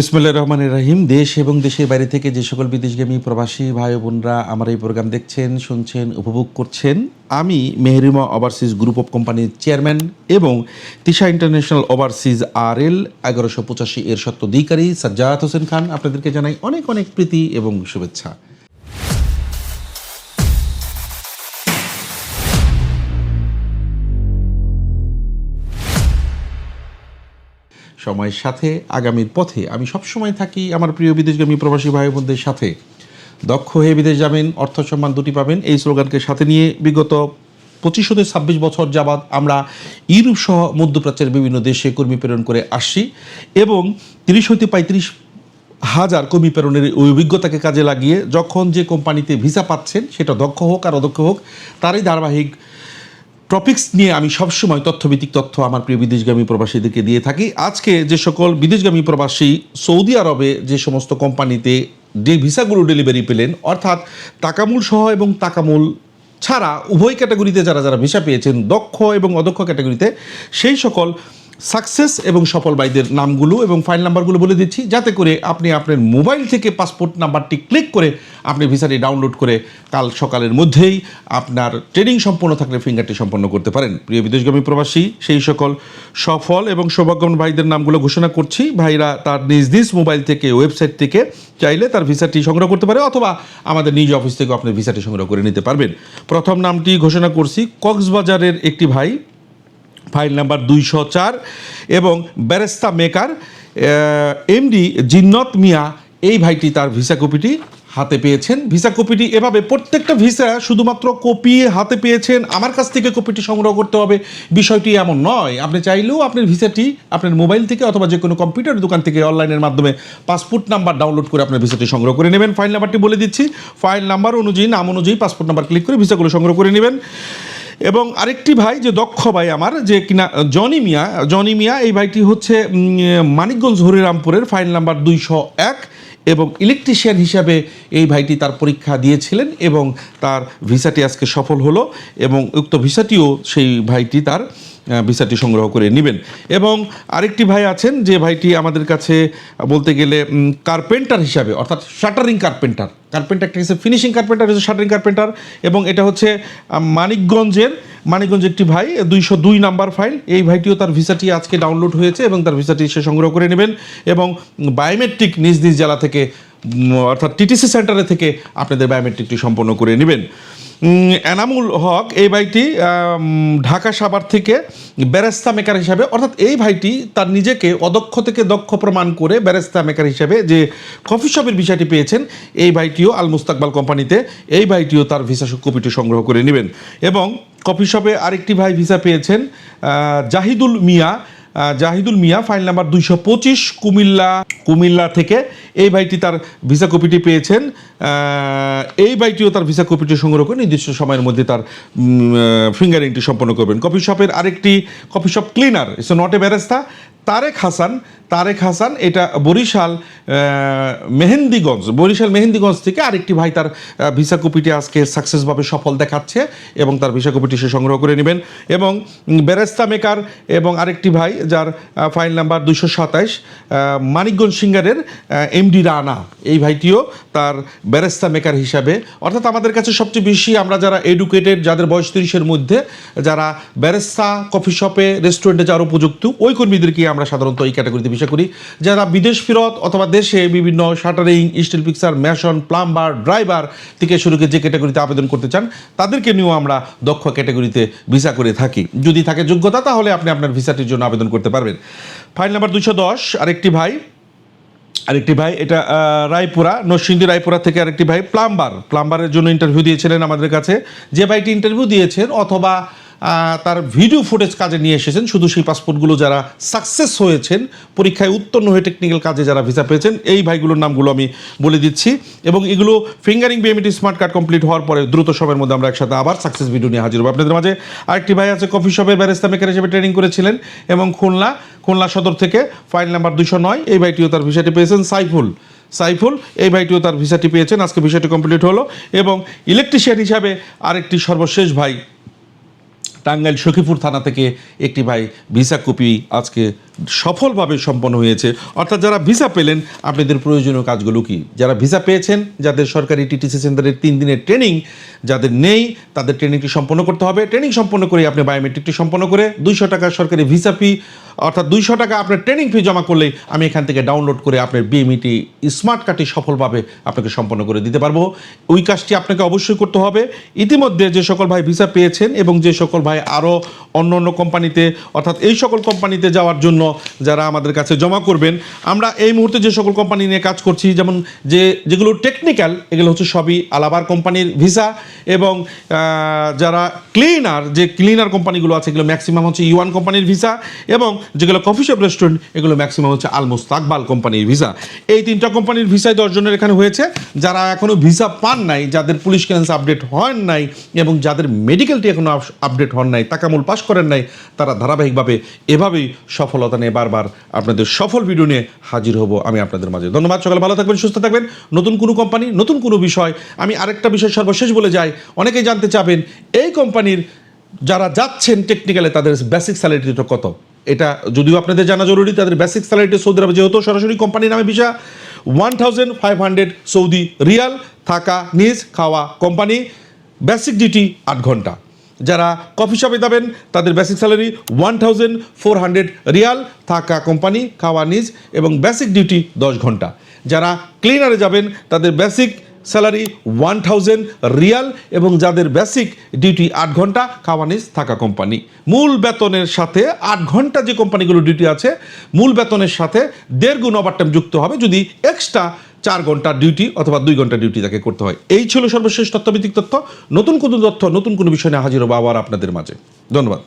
বিসমুল্লাহ রহমান রাহিম। দেশ এবং দেশের বাইরে থেকে যে সকল বিদেশগামী প্রবাসী ভাই বোনরা আমার এই প্রোগ্রাম দেখছেন, শুনছেন, উপভোগ করছেন, আমি মেহরিমা ওভারসিজ গ্রুপ অফ কোম্পানির চেয়ারম্যান এবং Tisha international overseas R L এগারোশো পঁচাশি এর সত্ত্বাধিকারী সাজ্জাদ হোসেন খান। আপনাদেরকে জানাই অনেক অনেক প্রীতি এবং শুভেচ্ছা। সময়ের সাথে, আগামীর পথে। আমি সবসময় থাকি আমার প্রিয় বিদেশগামী প্রবাসী ভাই বোনদের সাথে। দক্ষ হয়ে বিদেশ যাবেন, অর্থ সম্মান দুটি পাবেন। এই স্লোগানকে সাথে নিয়ে বিগত পঁচিশ হতে ছাব্বিশ বছর যাবাদ আমরা ইউরোপ সহ মধ্যপ্রাচ্যের বিভিন্ন দেশে কর্মী প্রেরণ করে আসছি এবং তিরিশ হইতে পঁয়ত্রিশ হাজার কর্মী প্রেরণের ওই অভিজ্ঞতাকে কাজে লাগিয়ে যখন যে কোম্পানিতে ভিসা পাচ্ছেন, সেটা দক্ষ হোক আর অদক্ষ হোক, তারই ধারাবাহিক টপিকস নিয়ে আমি সবসময় তথ্যভিত্তিক তথ্য আমার প্রিয় বিদেশগামী প্রবাসীদেরকে দিয়ে থাকি। আজকে যে সকল বিদেশগামী প্রবাসী সৌদি আরবে যে সমস্ত কোম্পানিতে যে ভিসাগুলো ডেলিভারি পেলেন, অর্থাৎ তাকামূল সহ এবং তাকামূল ছাড়া উভয় ক্যাটাগরিতে যারা যারা ভিসা পেয়েছেন, দক্ষ এবং অদক্ষ ক্যাটাগরিতে, সেই সকল সাকসেস এবং সফল ভাইদের নামগুলো এবং ফাইল নাম্বারগুলো বলে দিচ্ছি। যাতে করে আপনি আপনার মোবাইল থেকে পাসপোর্ট নাম্বারটি ক্লিক করে আপনি ভিসাটি ডাউনলোড করে কাল সকালের মধ্যেই আপনার ট্রেনিং সম্পন্ন থাকলে ফিঙ্গারটি সম্পন্ন করতে পারেন। প্রিয় বিদেশগামী প্রবাসী, সেই সকল সফল এবং সৌভাগ্যবান ভাইদের নামগুলো ঘোষণা করছি। ভাইরা তার নিজ নিজ মোবাইল থেকে ওয়েবসাইট থেকে চাইলে তার ভিসাটি সংগ্রহ করতে পারে অথবা আমাদের নিজ অফিস থেকে আপনি ভিসাটি সংগ্রহ করে নিতে পারবেন। প্রথম নামটি ঘোষণা করছি, কক্সবাজারের একটি ভাই। ফাইল নাম্বার দুইশো চার এবং barista maker MD Jinnat Mia, এই ভাইটি তার ভিসা কপিটি হাতে পেয়েছেন। ভিসা কপিটি এভাবে প্রত্যেকটা ভিসা শুধুমাত্র কপি হাতে পেয়েছেন, আমার কাছ থেকে কপিটি সংগ্রহ করতে হবে, বিষয়টি এমন নয়। আপনি চাইলেও আপনার ভিসাটি আপনার মোবাইল থেকে অথবা যে কোনো কম্পিউটার দোকান থেকে অনলাইনের মাধ্যমে পাসপোর্ট নাম্বার ডাউনলোড করে আপনার ভিসাটি সংগ্রহ করে নেবেন। ফাইল নাম্বারটি বলে দিচ্ছি। ফাইল নাম্বার অনুযায়ী, নাম অনুযায়ী পাসপোর্ট নাম্বার ক্লিক করে ভিসাগুলো সংগ্রহ করে নেবেন। এবং আরেকটি ভাই যে দক্ষ ভাই আমার, যে কিনা, জনি মিয়া জনি মিয়া, এই ভাইটি হচ্ছে মানিকগঞ্জ হরিরামপুরের ফাইল নাম্বার দুইশো এক এবং ইলেকট্রিশিয়ান হিসাবে এই ভাইটি তার পরীক্ষা দিয়েছিলেন এবং তার ভিসাটি আজকে সফল হলো এবং উক্ত ভিসাটিও সেই ভাইটি তার ভিসাটি সংগ্রহ করে নেবেন। এবং আরেকটি ভাই আছেন, যে ভাইটি আমাদের কাছে বলতে গেলে কার্পেন্টার হিসাবে, অর্থাৎ শাটারিং কার্পেন্টার। কার্পেন্টার একটা ফিনিশিং কার্পেন্টার হচ্ছে শাটারিং কার্পেন্টার এবং এটা হচ্ছে মানিকগঞ্জের মানিকগঞ্জের একটি ভাই, দুইশো দুই নাম্বার ফাইল। এই ভাইটিও তার ভিসাটি আজকে ডাউনলোড হয়েছে এবং তার ভিসাটি সে সংগ্রহ করে নেবেন এবং বায়োমেট্রিক নিজ নিজ জেলা থেকে অর্থাৎ টিটিসি সেন্টারে থেকে আপনাদের বায়োমেট্রিকটি সম্পন্ন করে নেবেন। এনামুল হক, এই ভাইটি ঢাকা সাভার থেকে ব্যারেস্তা মেকার হিসাবে, অর্থাৎ এই ভাইটি তার নিজেকে অদক্ষ থেকে দক্ষ প্রমাণ করে ব্যারেস্তা মেকার হিসাবে যে কফি শপের ভিসাটি পেয়েছেন, এই ভাইটিও আল মুস্তাকবাল কোম্পানিতে, এই ভাইটিও তার ভিসা কপিটি সংগ্রহ করে নেবেন। এবং কফি শপে আরেকটি ভাই ভিসা পেয়েছেন জাহিদুল মিয়া জাহিদুল মিয়া ফাইল নাম্বার দুইশো পঁচিশ, কুমিল্লা কুমিল্লা থেকে এই ভাইটি তার ভিসা কপিটি পেয়েছেন। এই ভাইটিও তার ভিসা কপিটি সংগ্রহ করে নির্দিষ্ট সময়ের মধ্যে তার ফিঙ্গারিংটি সম্পন্ন করবেন। কফি শপের আরেকটি coffee shop cleaner it's not a barista Tarek Hasan Tarek Hasan, এটা বরিশাল মেহেন্দিগঞ্জ বরিশাল মেহেন্দিগঞ্জ থেকে আরেকটি ভাই তার ভিসা কপিটি আজকে সাকসেসভাবে সফল দেখাচ্ছে এবং তার ভিসা কপিটি সে সংগ্রহ করে নেবেন। এবং বেরেস্তা মেকার এবং আরেকটি ভাই যার ফাইল নাম্বার দুশো সাতাইশ মানিকগঞ্জ সিঙ্গারের এমডি রানা, এই ভাইটিও তার বেরেস্তা মেকার হিসাবে। অর্থাৎ আমাদের কাছে সবচেয়ে বেশি আমরা যারা এডুকেটেড যাদের বয়স তিরিশের মধ্যে, যারা বেরেস্তা কফি শপে রেস্টুরেন্টে যাওয়ার উপযুক্ত, ওই কর্মীদেরকে আমরা সাধারণত এই ক্যাটাগরিতে বিষয় করি। যারা বিদেশ ফেরত অথবা দেশে বিভিন্ন shuttering, steel fixer mason plumber, driver থেকে শুরু করে যে ক্যাটাগরিতে আবেদন করতে চান, তাদেরকে নিয়েও আমরা দক্ষ ক্যাটাগরিতে ভিসা করে থাকি। যদি থাকে যোগ্যতা, তাহলে আপনি আপনার ভিসাটির জন্য আবেদন করতে পারবেন। ফাইল নাম্বার দুশো দশ, আরেকটি ভাই। আরেকটি ভাই, এটা রায়পুরা, নরসিংদী রায়পুরা থেকে আরেকটি ভাই, প্লাম্বার। প্লাম্বারের জন্য ইন্টারভিউ দিয়েছিলেন আমাদের কাছে। যে ভাইটি ইন্টারভিউ দিয়েছেন অথবা তার ভিডিও ফুটেজ কাজে নিয়ে এসেছেন। শুধু সেই পাসপোর্টগুলো যারা সাকসেস হয়েছেন, পরীক্ষায় উত্তীর্ণ হয়ে টেকনিক্যাল কাজে যারা ভিসা পেয়েছেন, এই ভাইগুলোর নামগুলো আমি বলে দিচ্ছি। এবং এগুলো fingering BMT smart card complete হওয়ার পরে দ্রুত সময়ের মধ্যে আমরা একসাথে আবার সাকসেস ভিডিও নিয়ে হাজির হব। আপনাদের মাঝে আরেকটি ভাই আছে কফি শপে ব্যারেস্তা মেকার হিসেবে ট্রেনিং করেছিলেন এবং খুলনা খুলনা সদর থেকে ফাইল নাম্বার দুশো নয়। এই ভাইটিও তার ভিসাটি পেয়েছেন সাইফুল। সাইফুল, এই ভাইটিও তার ভিসাটি পেয়েছেন। আজকে ভিসাটি কমপ্লিট হলো। এবং ইলেকট্রিশিয়ান হিসাবে আরেকটি সর্বশেষ ভাই টাঙ্গাইল সখীপুর থানা থেকে একটি ভাই ভিসা কপি আজকে সফলভাবে সম্পন্ন হয়েছে। অর্থাৎ যারা ভিসা পেলেন, আপনাদের প্রয়োজনীয় কাজগুলো কি? যারা ভিসা পেয়েছেন, যাদের সরকারি টিটিসি সেন্টারের তিন দিনের ট্রেনিং, যাদের নেই, তাদের ট্রেনিংটি সম্পন্ন করতে হবে। ট্রেনিং সম্পন্ন করে আপনি বায়োমেট্রিকটি সম্পন্ন করে দুইশো টাকা সরকারি ভিসা ফি, অর্থাৎ দুইশো টাকা আপনার ট্রেনিং ফি জমা করলেই আমি এখান থেকে ডাউনলোড করে আপনার বিএমইটি স্মার্ট কার্ডটি সফলভাবে আপনাকে সম্পন্ন করে দিতে পারব। ওই কাজটি আপনাকে অবশ্যই করতে হবে। ইতিমধ্যে যে সকল ভাই ভিসা পেয়েছেন এবং যে সকল ভাই আরও অন্য অন্য কোম্পানিতে, অর্থাৎ এই সকল কোম্পানিতে যাওয়ার জন্য যারা আমাদের কাছে জমা করবেন। আমরা এই মুহূর্তে যে সকল কোম্পানি নিয়ে কাজ করছি, যেমন যে, যেগুলো টেকনিক্যাল এগুলো হচ্ছে সবই আলাবার কোম্পানির ভিসা এবং যারা ক্লিনার যে ক্লিনার কোম্পানিগুলো আছে, এগুলো ম্যাক্সিমাম হচ্ছে ইউয়ান কোম্পানির ভিসা এবং যেগুলো কফি শপ রেস্টুরেন্ট এগুলো ম্যাক্সিমাম হচ্ছে আল মুস্তাকবাল কোম্পানির ভিসা এই তিনটা কোম্পানির ভিসায় দশজনের এখানে হয়েছে। যারা এখনও ভিসা পান নাই, যাদের পুলিশ ক্লিয়ারেন্স আপডেট হন নাই এবং যাদের মেডিকেলটি এখনও আপডেট হন নাই, তাকামূল পাশ করেন নাই, তারা ধারাবাহিকভাবে এভাবেই সফলতা নিয়ে বারবার আপনাদের সফল ভিডিও নিয়ে হাজির হব আমি আপনাদের মাঝে। ধন্যবাদ, সকালে ভালো থাকবেন, সুস্থ থাকবেন। নতুন কোনো কোম্পানি নতুন কোনো বিষয়, আমি আরেকটা বিষয় সর্বশেষ বলে যাই। অনেকেই জানতে চাবেন, এই কোম্পানির যারা যাচ্ছেন টেকনিক্যালে তাদের বেসিক স্যালারিটা কত? এটা যদিও আপনাদের জানা জরুরি, তাদের বেসিক স্যালারিটি সৌদি আরবে যেহেতু সরাসরি কোম্পানির নামে visa one thousand five hundred Saudi riyal থাকা নিজ খাওয়া কোম্পানি বেসিক ডিউটি আট ঘণ্টা। যারা কফি শপে যাবেন, তাদের basic salary one thousand four hundred riyal থাকা কোম্পানি খাওয়া নিজ এবং বেসিক ডিউটি দশ ঘণ্টা। যারা ক্লিনারে যাবেন, তাদের basic salary one thousand riyal এবং যাদের বেসিক ডিউটি আট ঘণ্টা, খাওয়া নিজ থাকা কোম্পানি মূল বেতনের সাথে আট ঘণ্টা যে কোম্পানিগুলো ডিউটি আছে, মূল বেতনের সাথে দেড় গুণ ওভারটাইম যুক্ত হবে। যদি এক্সট্রা চার ঘণ্টা ডিউটি অথবা দুই ঘণ্টা ডিউটি তাকে করতে হয়। এই ছিল সর্বশেষ তথ্যভিত্তিক তথ্য। নতুন কোনো তথ্য, নতুন কোনো বিষয় নিয়ে হাজির হব আবার আপনাদের মাঝে। ধন্যবাদ।